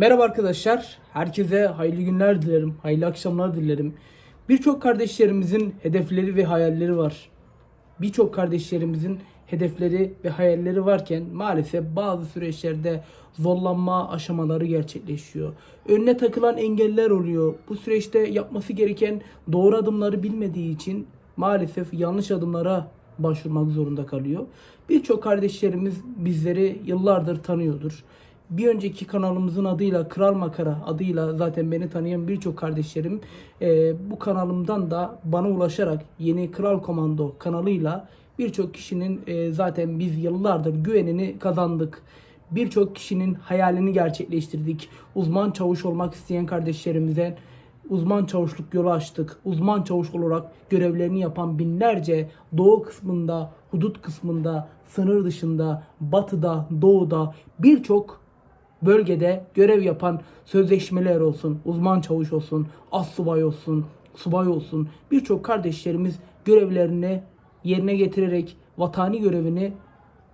Merhaba arkadaşlar. Herkese hayırlı günler dilerim. Hayırlı akşamlar dilerim. Birçok kardeşlerimizin hedefleri ve hayalleri var. Birçok kardeşlerimizin hedefleri ve hayalleri varken maalesef bazı süreçlerde zorlanma aşamaları gerçekleşiyor. Önüne takılan engeller oluyor. Bu süreçte yapması gereken doğru adımları bilmediği için maalesef yanlış adımlara başvurmak zorunda kalıyor. Birçok kardeşlerimiz bizleri yıllardır tanıyordur. Bir önceki kanalımızın adıyla Kral Makara adıyla zaten beni tanıyan birçok kardeşlerim e, bu kanalımdan da bana ulaşarak yeni Kral Komando kanalıyla birçok kişinin e, zaten biz yıllardır güvenini kazandık. Birçok kişinin hayalini gerçekleştirdik. Uzman çavuş olmak isteyen kardeşlerimize uzman çavuşluk yolu açtık. Uzman çavuş olarak görevlerini yapan binlerce doğu kısmında, hudut kısmında, sınır dışında, batıda, doğuda birçok bölgede görev yapan sözleşmeler olsun, uzman çavuş olsun, az subay olsun, subay olsun birçok kardeşlerimiz görevlerini yerine getirerek vatani görevini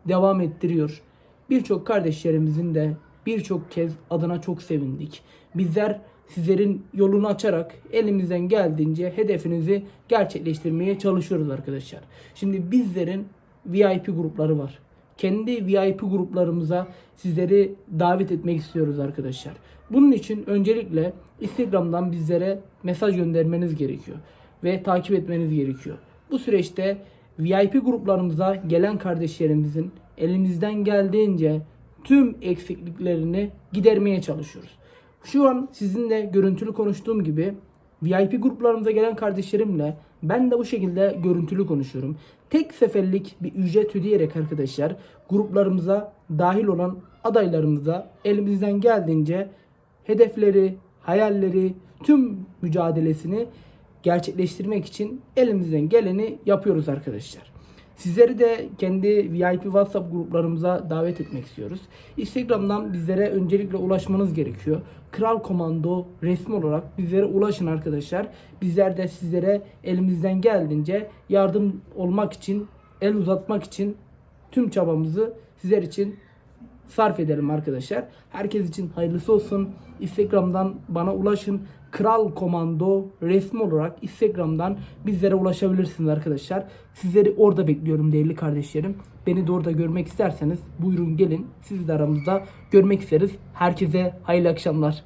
devam ettiriyor. Birçok kardeşlerimizin de birçok kez adına çok sevindik. Bizler sizlerin yolunu açarak elimizden geldiğince hedefinizi gerçekleştirmeye çalışıyoruz arkadaşlar. Şimdi bizlerin VIP grupları var. Kendi VIP gruplarımıza sizleri davet etmek istiyoruz arkadaşlar. Bunun için öncelikle Instagram'dan bizlere mesaj göndermeniz gerekiyor ve takip etmeniz gerekiyor. Bu süreçte VIP gruplarımıza gelen kardeşlerimizin elimizden geldiğince tüm eksikliklerini gidermeye çalışıyoruz. Şu an sizinle görüntülü konuştuğum gibi VIP gruplarımıza gelen kardeşlerimle ben de bu şekilde görüntülü konuşuyorum. Tek seferlik bir ücret ödeyerek arkadaşlar gruplarımıza dahil olan adaylarımıza elimizden geldiğince hedefleri, hayalleri, tüm mücadelesini gerçekleştirmek için elimizden geleni yapıyoruz arkadaşlar. Sizleri de kendi VIP WhatsApp gruplarımıza davet etmek istiyoruz. Instagram'dan bizlere öncelikle ulaşmanız gerekiyor. Kral Komando resmi olarak bizlere ulaşın arkadaşlar. Bizler de sizlere elimizden geldiğince yardım olmak için, el uzatmak için tüm çabamızı sizler için sarf edelim arkadaşlar. Herkes için hayırlısı olsun. Instagram'dan bana ulaşın. Kral Komando resmi olarak Instagram'dan bizlere ulaşabilirsiniz arkadaşlar. Sizleri orada bekliyorum değerli kardeşlerim. Beni de orada görmek isterseniz buyurun gelin. Sizi de aramızda görmek isteriz. Herkese hayırlı akşamlar.